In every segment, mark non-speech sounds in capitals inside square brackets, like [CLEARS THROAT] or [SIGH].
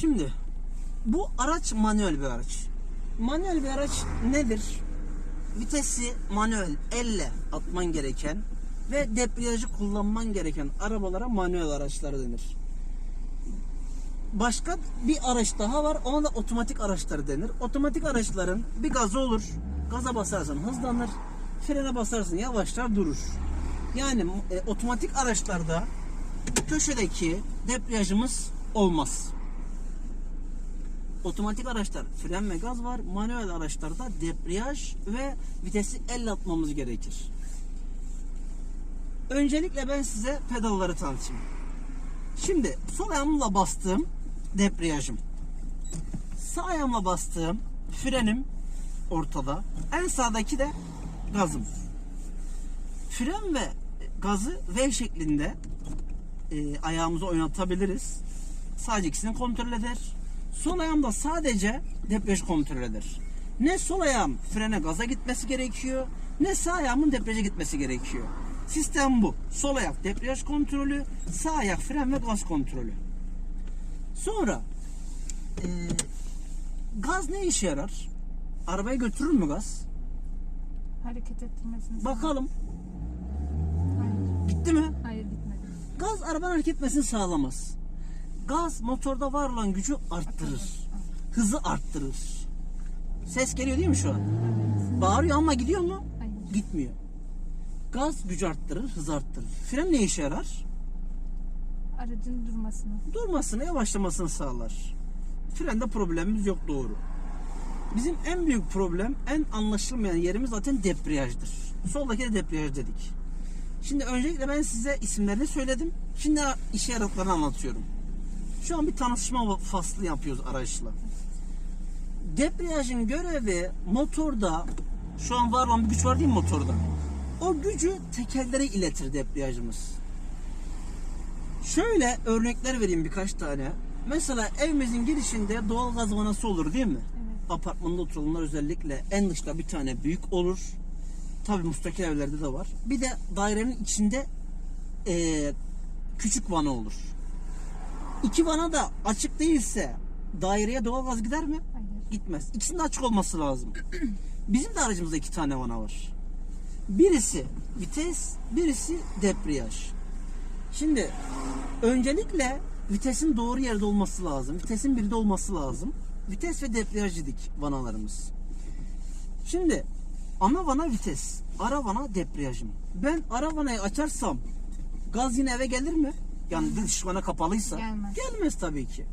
Şimdi bu araç manuel bir araç. Manuel bir araç nedir? Vitesi manuel elle atman gereken ve debriyajı kullanman gereken arabalara manuel araçlar denir. Başka bir araç daha var. Ona da otomatik araçlar denir. Otomatik araçların bir gazı olur. Gaza basarsın hızlanır. Frene basarsın yavaşlar durur. Yani e, otomatik araçlarda köşedeki debriyajımız olmaz. Otomatik araçlar fren ve gaz var. Manuel araçlarda debriyaj ve vitesi elle atmamız gerekir. Öncelikle ben size pedalları tanıtayım. Şimdi sol ayağımla bastığım debriyajım. Sağ ayağımla bastığım frenim ortada. En sağdaki de gazım. Fren ve gazı V şeklinde e, ayağımızı oynatabiliriz. Sadece ikisini kontrol eder. Sol ayağımda sadece debriyaj kontrol eder. Ne sol ayağım frene gaza gitmesi gerekiyor ne sağ ayağımın debriyaja gitmesi gerekiyor. Sistem bu. Sol ayak debriyaj kontrolü, sağ ayak fren ve gaz kontrolü. Sonra e, gaz ne işe yarar? Arabayı götürür mü gaz? Hareket ettirmesini. Bakalım. Hayır. Gitti mi? Hayır gitmedi. Gaz arabanın hareket etmesini sağlamaz. Gaz motorda var olan gücü arttırır. Hızı arttırır. Ses geliyor değil mi şu an? Bağırıyor ama gidiyor mu? Gitmiyor. Gaz gücü arttırır, hız arttırır. Fren ne işe yarar? Aracın durmasını. Durmasını, yavaşlamasını sağlar. Frende problemimiz yok doğru. Bizim en büyük problem, en anlaşılmayan yerimiz zaten debriyajdır. Soldaki de debriyaj dedik. Şimdi öncelikle ben size isimlerini söyledim. Şimdi işe yaradıklarını anlatıyorum. Şu an bir tanışma faslı yapıyoruz araçla. Debriyajın görevi motorda şu an var olan bir güç var değil mi motorda? O gücü tekerlere iletir debriyajımız. Şöyle örnekler vereyim birkaç tane. Mesela evimizin girişinde doğal gaz vanası olur değil mi? Evet. Apartmanda oturanlar özellikle en dışta bir tane büyük olur. Tabi müstakil evlerde de var. Bir de dairenin içinde eee, küçük vana olur. İki vana da açık değilse daireye doğal gaz gider mi? Hayır. Gitmez. İkisinin de açık olması lazım. [CLEARS THROAT] Bizim de aracımızda iki tane vana var. Birisi vites, birisi debriyaj. Şimdi öncelikle vitesin doğru yerde olması lazım. Vitesin birde olması lazım. Vites ve debriyaj dedik vanalarımız. Şimdi ana vana vites, ara vana debriyajım. Ben ara vanayı açarsam gaz yine eve gelir mi? Yani dış vana kapalıysa. Gelmez. Gelmez tabii ki.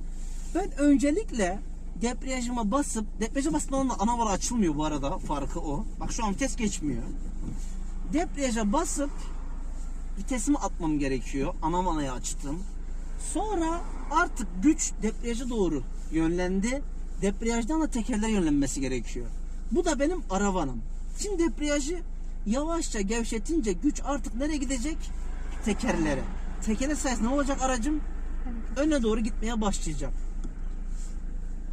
Ben öncelikle debriyajıma basıp, debriyaja basmadan da ana vana açılmıyor bu arada. Farkı o. Bak şu an vites geçmiyor. Debriyaja basıp vitesimi atmam gerekiyor. Ana vanayı açtım. Sonra artık güç debriyaja doğru yönlendi. Debriyajdan da tekerlere yönlenmesi gerekiyor. Bu da benim aravanım. Şimdi debriyajı yavaşça gevşetince güç artık nereye gidecek? Tekerlere. Tekerler sayesinde ne olacak aracım? Öne doğru gitmeye başlayacak.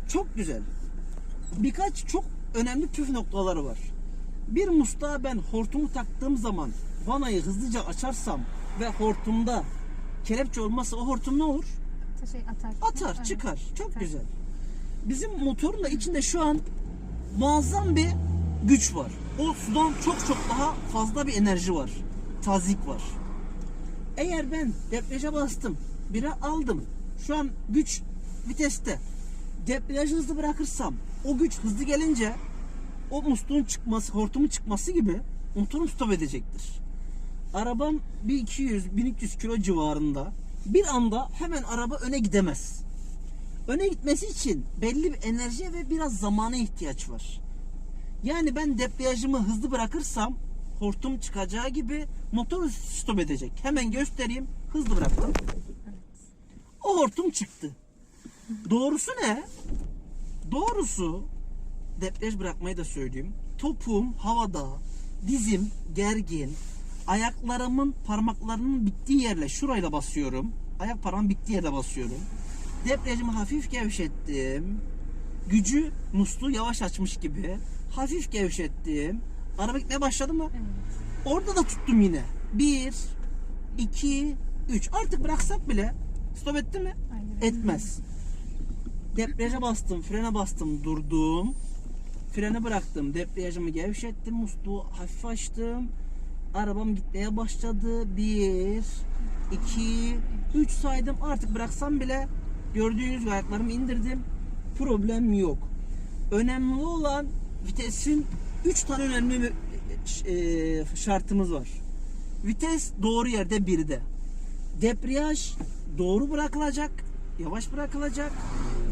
Çok güzel. Birkaç çok önemli püf noktaları var. Bir musluğa ben hortumu taktığım zaman vanayı hızlıca açarsam ve hortumda kelepçe olmazsa o hortum ne olur? Şey atar. Atar, Evet. çıkar. Çok Çıkar. güzel. Bizim motorun da içinde şu an muazzam bir güç var. O sudan çok çok daha fazla bir enerji var. Tazik var. Eğer ben debriyaja bastım, bire aldım. Şu an güç viteste. Debriyajı hızlı bırakırsam, o güç hızlı gelince o musluğun çıkması, hortumun çıkması gibi motorum stop edecektir. Arabam bir 200 1300 kilo civarında. Bir anda hemen araba öne gidemez. Öne gitmesi için belli bir enerjiye ve biraz zamana ihtiyaç var. Yani ben debriyajımı hızlı bırakırsam hortum çıkacağı gibi motor stop edecek. Hemen göstereyim. Hızlı bıraktım. O hortum çıktı. Doğrusu ne? Doğrusu debriyaj bırakmayı da söyleyeyim. Topuğum havada, dizim gergin, ayaklarımın parmaklarının bittiği yerle şurayla basıyorum. Ayak parmağım bittiği yerde basıyorum. Debriyajımı hafif gevşettim. Gücü musluğu yavaş açmış gibi hafif gevşettim. Araba gitmeye başladı mı? Evet. Orada da tuttum yine. Bir, iki, üç. Artık bıraksak bile stop etti mi? Hayır. Etmez. Debriyaja bastım, frene bastım, durdum. Freni bıraktım, debriyajımı gevşettim, musluğu hafif açtım. Arabam gitmeye başladı. Bir, iki, üç saydım. Artık bıraksam bile gördüğünüz gibi ayaklarımı indirdim. Problem yok. Önemli olan vitesin üç tane önemli bir, e, şartımız var. Vites doğru yerde birde. Debriyaj doğru bırakılacak, yavaş bırakılacak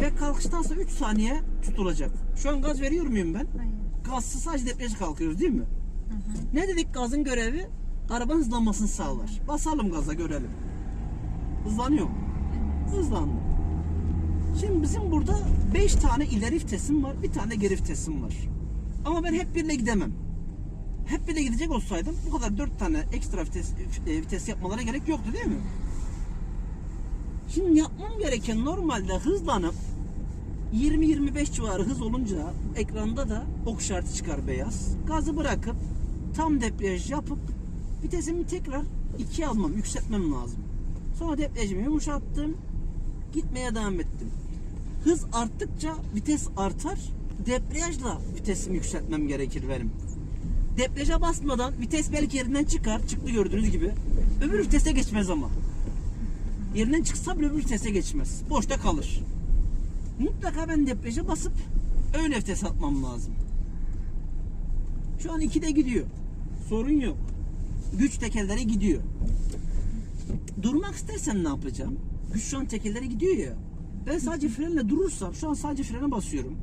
ve kalkıştan sonra 3 saniye tutulacak. Şu an gaz veriyor muyum ben? Hayır. Gazsız sadece debriyaja kalkıyoruz değil mi? Hı hı. Ne dedik gazın görevi? Arabanın hızlanmasını sağlar. Basalım gaza görelim. Hızlanıyor mu? Hızlandı. Şimdi bizim burada 5 tane ileri vitesim var, bir tane geri vitesim var. Ama ben hep birle gidemem. Hep birle gidecek olsaydım bu kadar 4 tane ekstra vites, e, vites yapmalara gerek yoktu değil mi? Şimdi yapmam gereken normalde hızlanıp 20-25 civarı hız olunca ekranda da ok işareti çıkar beyaz. Gazı bırakıp tam debriyaj yapıp vitesimi tekrar 2'ye almam, yükseltmem lazım. Sonra debriyajımı yumuşattım. Gitmeye devam ettim. Hız arttıkça vites artar. Debriyajla vitesimi yükseltmem gerekir benim. Debriyaja basmadan vites belki yerinden çıkar. Çıktı gördüğünüz gibi. Öbür vitese geçmez ama. Yerinden çıksa bile öbür vitese geçmez. Boşta kalır. Mutlaka ben debriyaja basıp öyle vites atmam lazım. Şu an 2'de gidiyor. Sorun yok. Güç tekerlere gidiyor. Durmak istersen ne yapacağım? Güç şu an tekerlere gidiyor ya. Ben sadece frenle durursam şu an sadece frene basıyorum.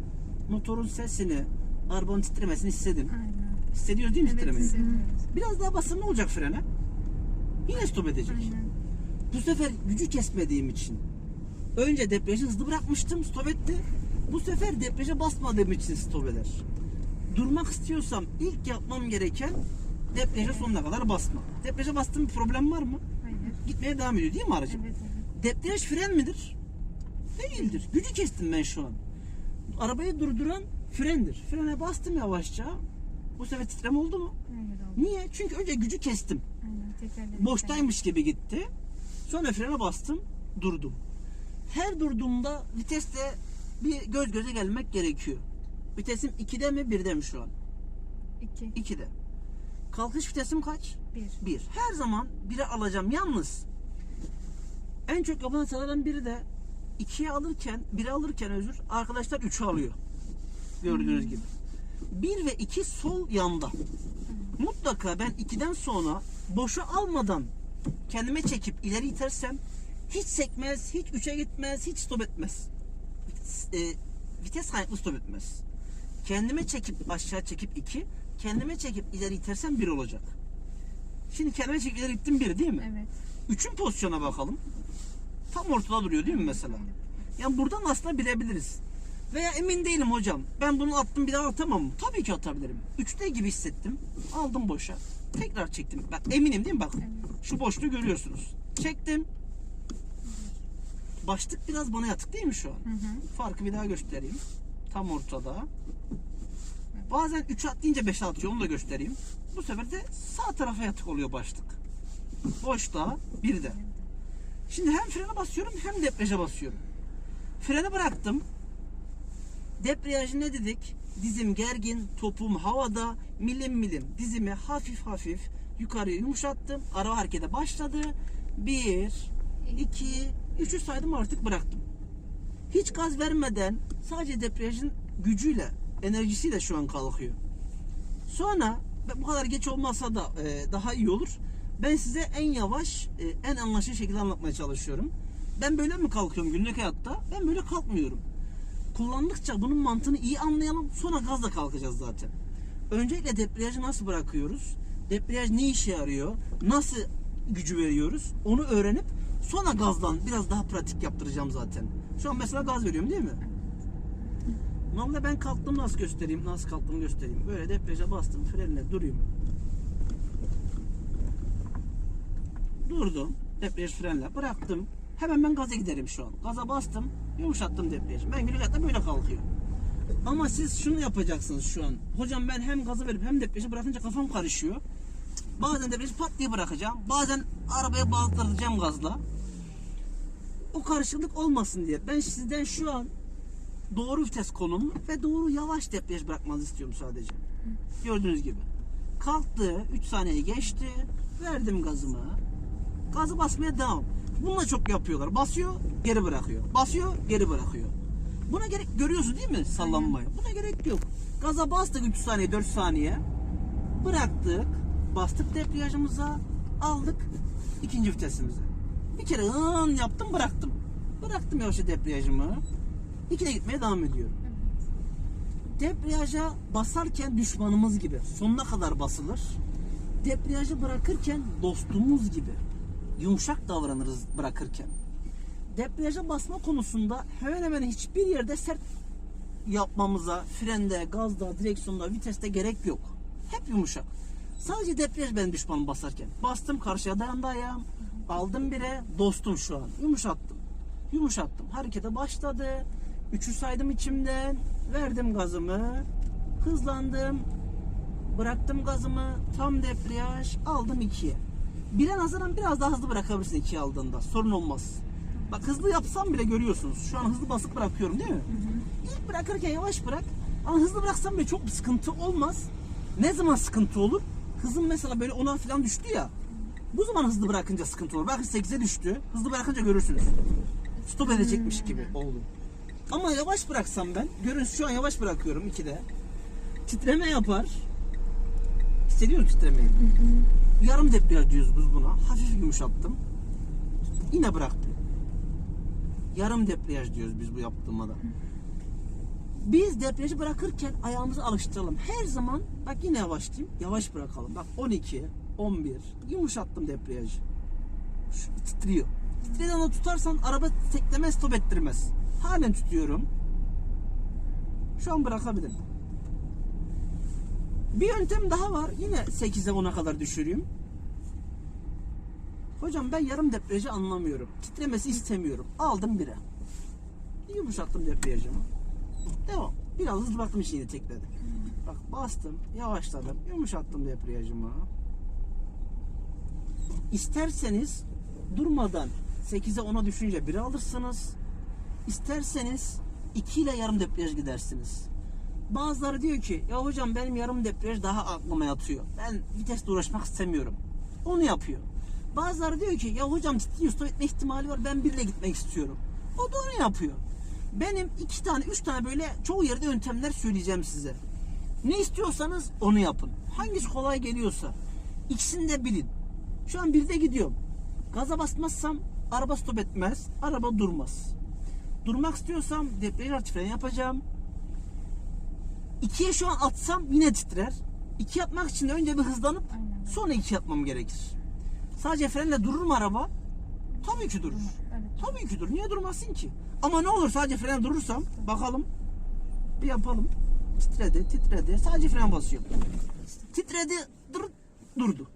Motorun sesini, arabanın titremesini hissedin. Aynen. Hissediyoruz değil mi Evet titremeyi? hissediyoruz. Biraz daha basın ne olacak frene? Yine stop edecek. Aynen. Bu sefer gücü kesmediğim için. Önce debriyajı hızlı bırakmıştım stop etti. Bu sefer debriyaja basmadığım için stop eder. Durmak istiyorsam ilk yapmam gereken debriyaja sonuna kadar basma. Debriyaja bastığım bir problem var mı? Hayır. Gitmeye devam ediyor değil mi aracım? Evet evet. Debriyaj fren midir? Değildir. Gücü kestim ben şu an. Arabayı durduran frendir. Frene bastım yavaşça. Bu sefer titreme oldu mu? Hayır oldu. Niye? Çünkü önce gücü kestim. Aynen. Boştaymış gibi gitti. Sonra frene bastım, durdum. Her durduğumda viteste bir göz göze gelmek gerekiyor. Vitesim 2'de mi 1'de mi şu an? İki. 2'de. Kalkış vitesim kaç? Bir. 1. Her zaman 1'e alacağım. Yalnız en çok yapılan hatalardan biri de 2'ye alırken, 1'e alırken özür, arkadaşlar 3'ü alıyor. Gördüğünüz gibi. 1 ve 2 sol yanda. Mutlaka ben 2'den sonra boşu almadan kendime çekip ileri itersem hiç sekmez, hiç 3'e gitmez, hiç stop etmez. E, vites kaynaklı stop etmez. Kendime çekip aşağı çekip 2, kendime çekip ileri itersem 1 olacak. Şimdi kendime çekip ileri ittim 1 değil mi? Evet. Üçün pozisyona bakalım. Tam ortada duruyor değil mi mesela? Yani buradan aslında bilebiliriz. Veya emin değilim hocam. Ben bunu attım bir daha atamam mı? Tabii ki atabilirim. Üçte gibi hissettim. Aldım boşa. Tekrar çektim. Ben eminim değil mi? Evet. Şu boşluğu görüyorsunuz. Çektim. Başlık biraz bana yatık değil mi şu an? Hı hı. Farkı bir daha göstereyim. Tam ortada. Bazen 3 atlayınca 5 atıyor onu da göstereyim. Bu sefer de sağ tarafa yatık oluyor başlık. Boşta bir de. Şimdi hem frene basıyorum hem debriyaja basıyorum. Freni bıraktım. Debriyajı ne dedik? Dizim gergin, topum havada, milim milim dizimi hafif hafif yukarıya yumuşattım. Araba harekete başladı. Bir, iki, üçü saydım artık bıraktım. Hiç gaz vermeden sadece debriyajın gücüyle, enerjisiyle şu an kalkıyor. Sonra bu kadar geç olmasa da e, daha iyi olur. Ben size en yavaş, e, en anlaşılır şekilde anlatmaya çalışıyorum. Ben böyle mi kalkıyorum günlük hayatta? Ben böyle kalkmıyorum. Kullandıkça bunun mantığını iyi anlayalım. Sonra gazla kalkacağız zaten. Öncelikle debriyajı nasıl bırakıyoruz? Debriyaj ne işe yarıyor? Nasıl gücü veriyoruz? Onu öğrenip sonra gazdan biraz daha pratik yaptıracağım zaten. Şu an mesela gaz veriyorum değil mi? Normalde ben kalktım nasıl göstereyim, nasıl kalktığımı göstereyim. Böyle debriyaja bastım, frenle durayım. Durdum, debriyaj frenle bıraktım. Hemen ben gaza giderim şu an. Gaza bastım, yumuşattım debriyajı. Ben günlük böyle kalkıyor. Ama siz şunu yapacaksınız şu an. Hocam ben hem gazı verip hem debriyajı bırakınca kafam karışıyor. Bazen debriyajı pat diye bırakacağım. Bazen arabaya bağlattıracağım gazla. O karışıklık olmasın diye. Ben sizden şu an doğru vites konum ve doğru yavaş debriyaj bırakmanızı istiyorum sadece. Gördüğünüz gibi. Kalktı, 3 saniye geçti. Verdim gazımı. Gazı basmaya devam. Bunu da çok yapıyorlar. Basıyor, geri bırakıyor. Basıyor, geri bırakıyor. Buna gerek görüyorsun değil mi sallanmayı? Buna gerek yok. Gaza bastık 3 saniye, 4 saniye. Bıraktık. Bastık debriyajımıza. Aldık ikinci vitesimizi. Bir kere ın yaptım bıraktım. Bıraktım yavaşça debriyajımı. İkide gitmeye devam ediyorum. Debriyaja basarken düşmanımız gibi sonuna kadar basılır. Debriyajı bırakırken dostumuz gibi yumuşak davranırız bırakırken. Debriyaja basma konusunda hemen hemen hiçbir yerde sert yapmamıza frende, gazda, direksiyonda, viteste gerek yok. Hep yumuşak. Sadece debriyaj benim düşmanım basarken. Bastım karşıya dayandı ayağım. Aldım bire dostum şu an. Yumuşattım. Yumuşattım. Harekete başladı. Üçü saydım içimden. Verdim gazımı. Hızlandım. Bıraktım gazımı. Tam debriyaj. Aldım ikiye. Bire nazaran biraz daha hızlı bırakabilirsin ikiye aldığında. Sorun olmaz. Bak hızlı yapsam bile görüyorsunuz. Şu an hızlı basıp bırakıyorum değil mi? İlk bırakırken yavaş bırak. Ama hızlı bıraksam bile çok bir sıkıntı olmaz. Ne zaman sıkıntı olur? Hızım mesela böyle 10'a falan düştü ya. Bu zaman hızlı bırakınca sıkıntı olur. Bakın 8'e düştü. Hızlı bırakınca görürsünüz. Stop edecekmiş gibi oldu. Ama yavaş bıraksam ben, görün şu an yavaş bırakıyorum 2'de. Titreme yapar. Hissediyor musun titremeyi? Yarım debriyaj diyoruz biz buna. Hafif yumuşattım. Yine bıraktım. Yarım debriyaj diyoruz biz bu yaptığıma da. Biz debriyajı bırakırken ayağımızı alıştıralım. Her zaman bak yine yavaşlayayım. Yavaş bırakalım. Bak 12, 11 yumuşattım debriyajı. Şu titriyor. Titreden onu tutarsan araba teklemez, stop ettirmez. Halen tutuyorum. Şu an bırakabilirim. Bir yöntem daha var. Yine 8'e 10'a kadar düşüreyim. Hocam ben yarım debriyajı anlamıyorum. Titremesi istemiyorum. Aldım bire. Yumuşattım debriyajımı. Devam. Biraz hızlı baktım içini tekledi. Bak bastım, yavaşladım, yumuşattım debriyajımı. İsterseniz durmadan 8'e 10'a düşünce 1 alırsınız. İsterseniz 2 ile yarım debriyaj gidersiniz. Bazıları diyor ki ya hocam benim yarım debriyaj daha aklıma yatıyor. Ben vitesle uğraşmak istemiyorum. Onu yapıyor. Bazıları diyor ki ya hocam ciddi usta etme ihtimali var ben birle gitmek istiyorum. O da onu yapıyor. Benim iki tane, üç tane böyle çoğu yerde yöntemler söyleyeceğim size. Ne istiyorsanız onu yapın. Hangisi kolay geliyorsa. İkisini de bilin. Şu an birde gidiyorum. Gaza basmazsam araba stop etmez, araba durmaz. Durmak istiyorsam debriyaj artı fren yapacağım. İkiye şu an atsam yine titrer. İki yapmak için önce bir hızlanıp Aynen. sonra iki yapmam gerekir. Sadece frenle durur mu araba? Tabii ki durur. Evet. Tabii ki durur. Niye durmasın ki? Ama ne olur sadece fren durursam bakalım. Bir yapalım. Titredi, titredi. Sadece fren basıyor. Titredi, dur, durdu.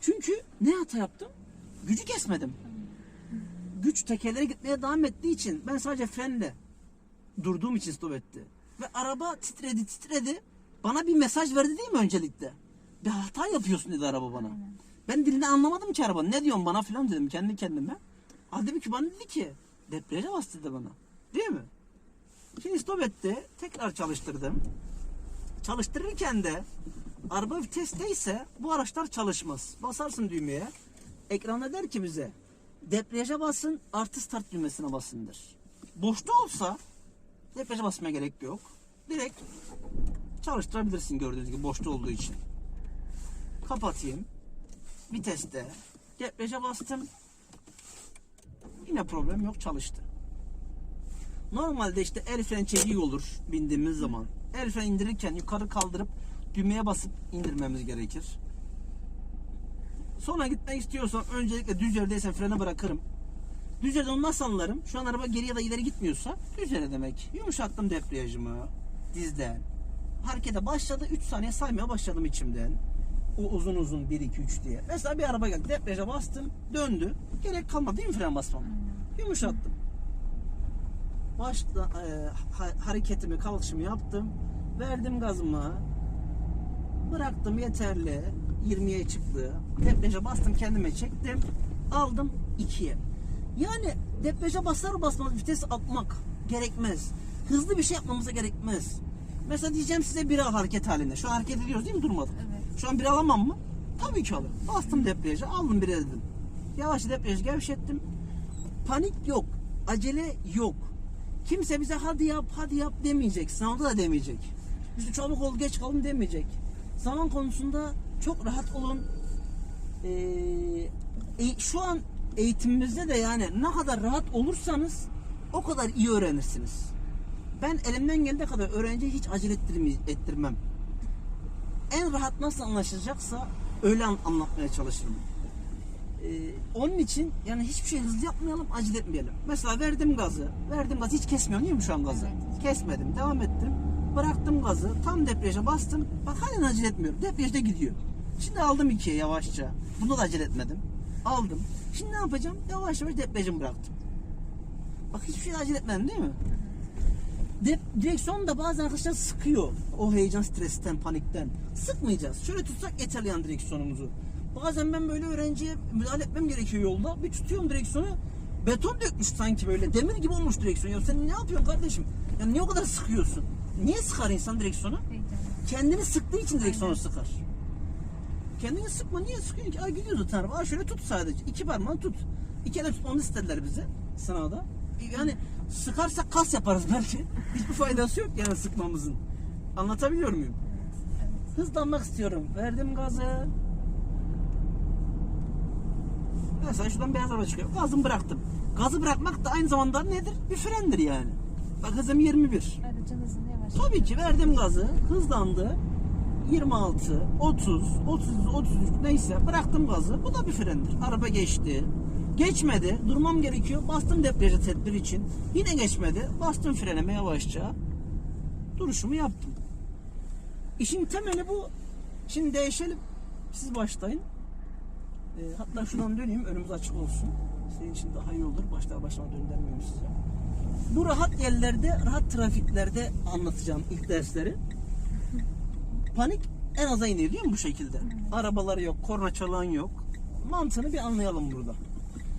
Çünkü ne hata yaptım? Gücü kesmedim. Güç tekerlere gitmeye devam ettiği için ben sadece frenle durduğum için stop etti. Ve araba titredi, titredi. Bana bir mesaj verdi değil mi öncelikle? Bir hata yapıyorsun dedi araba bana. Ben dilini anlamadım ki arabanın. Ne diyorsun bana filan dedim kendi kendime. Halbuki bana dedi ki debriyaja bas dedi bana. Değil mi? Şimdi stop etti. Tekrar çalıştırdım. Çalıştırırken de araba vitesteyse bu araçlar çalışmaz. Basarsın düğmeye. Ekranda der ki bize debriyaja basın artı start düğmesine basındır. Boşta olsa debriyaja basmaya gerek yok. Direkt çalıştırabilirsin gördüğünüz gibi boşta olduğu için. Kapatayım. Viteste debriyaja bastım. Yine problem yok çalıştı. Normalde işte el fren çekiği olur bindiğimiz zaman. El fren indirirken yukarı kaldırıp düğmeye basıp indirmemiz gerekir. Sonra gitmek istiyorsam öncelikle düz yerdeysen frene bırakırım. Düz yerde onu nasıl anlarım? Şu an araba geri ya da ileri gitmiyorsa düz yere demek. Yumuşattım debriyajımı dizden. Harekete başladı 3 saniye saymaya başladım içimden. O uzun uzun 1 2 3 diye. Mesela bir araba geldi debriyaja bastım döndü. Gerek kalmadı değil mi fren basmam? Yumuşattım. Başta e, ha- hareketimi, kalkışımı yaptım. Verdim gazımı. Bıraktım yeterli. 20'ye çıktı. Debriyaja bastım kendime çektim. Aldım 2'ye. Yani Debriyaja basar basmaz vites atmak gerekmez. Hızlı bir şey yapmamıza gerekmez. Mesela diyeceğim size bir al hareket halinde. Şu an hareket ediyoruz değil mi durmadık? Evet. Şu an bir alamam mı? Tabii ki alırım. Bastım debriyaja aldım bir dedim. Yavaş debriyajı gevşettim. Panik yok. Acele yok. Kimse bize hadi yap hadi yap demeyecek. Sınavda da demeyecek. İşte çabuk ol geç kalın demeyecek. Zaman konusunda çok rahat olun. Ee, e- şu an eğitimimizde de yani ne kadar rahat olursanız o kadar iyi öğrenirsiniz. Ben elimden geldiği kadar öğrenciye hiç acele ettirme- ettirmem. En rahat nasıl anlaşılacaksa öyle an- anlatmaya çalışırım. Ee, onun için yani hiçbir şey hızlı yapmayalım, acele etmeyelim. Mesela verdim gazı, verdim gazı hiç kesmiyorum değil mi şu an gazı? Evet. Kesmedim, devam ettim. Bıraktım gazı, tam debriyaja bastım. Bak halen acele etmiyorum. Debriyajda gidiyor. Şimdi aldım ikiye yavaşça. Bunda da acele etmedim. Aldım. Şimdi ne yapacağım? Yavaş yavaş debriyajımı bıraktım. Bak hiçbir şey acele etmedim değil mi? De, direksiyon da bazen arkadaşlar sıkıyor. O heyecan, stresten, panikten. Sıkmayacağız. Şöyle tutsak yeterli yan direksiyonumuzu. Bazen ben böyle öğrenciye müdahale etmem gerekiyor yolda. Bir tutuyorum direksiyonu. Beton dökmüş sanki böyle. Demir gibi olmuş direksiyon. Ya sen ne yapıyorsun kardeşim? Ya niye o kadar sıkıyorsun? Niye sıkar insan direksiyonu? Kendini sıktığı için direksiyonu sıkar. Kendini sıkma niye sıkıyorsun ki? Ay gidiyordu tanrım. Aa şöyle tut sadece. İki parmağını tut. İki ele tutmamı istediler bize sınavda. Yani sıkarsak kas yaparız belki. [LAUGHS] Hiçbir faydası yok yani sıkmamızın. Anlatabiliyor muyum? Hızlanmak istiyorum. Verdim gazı. Mesela şuradan beyaz araba çıkıyor. Gazımı bıraktım. Gazı bırakmak da aynı zamanda nedir? Bir frendir yani. Bak hızım 21. Aracın hızını yavaş. Tabii ki verdim gazı, hızlandı. 26, 30, 30, 33 neyse bıraktım gazı. Bu da bir frendir. Araba geçti. Geçmedi. Durmam gerekiyor. Bastım debriyaja tedbir için. Yine geçmedi. Bastım freneme yavaşça. Duruşumu yaptım. İşin temeli bu. Şimdi değişelim. Siz başlayın. Ee, hatta şuradan döneyim. Önümüz açık olsun. Senin için daha iyi olur. Başlar başlama döndürmeyeyim size. Bu rahat yerlerde, rahat trafiklerde anlatacağım ilk dersleri. Panik en aza iniyor değil mi bu şekilde? Arabaları yok, korna çalan yok. Mantığını bir anlayalım burada.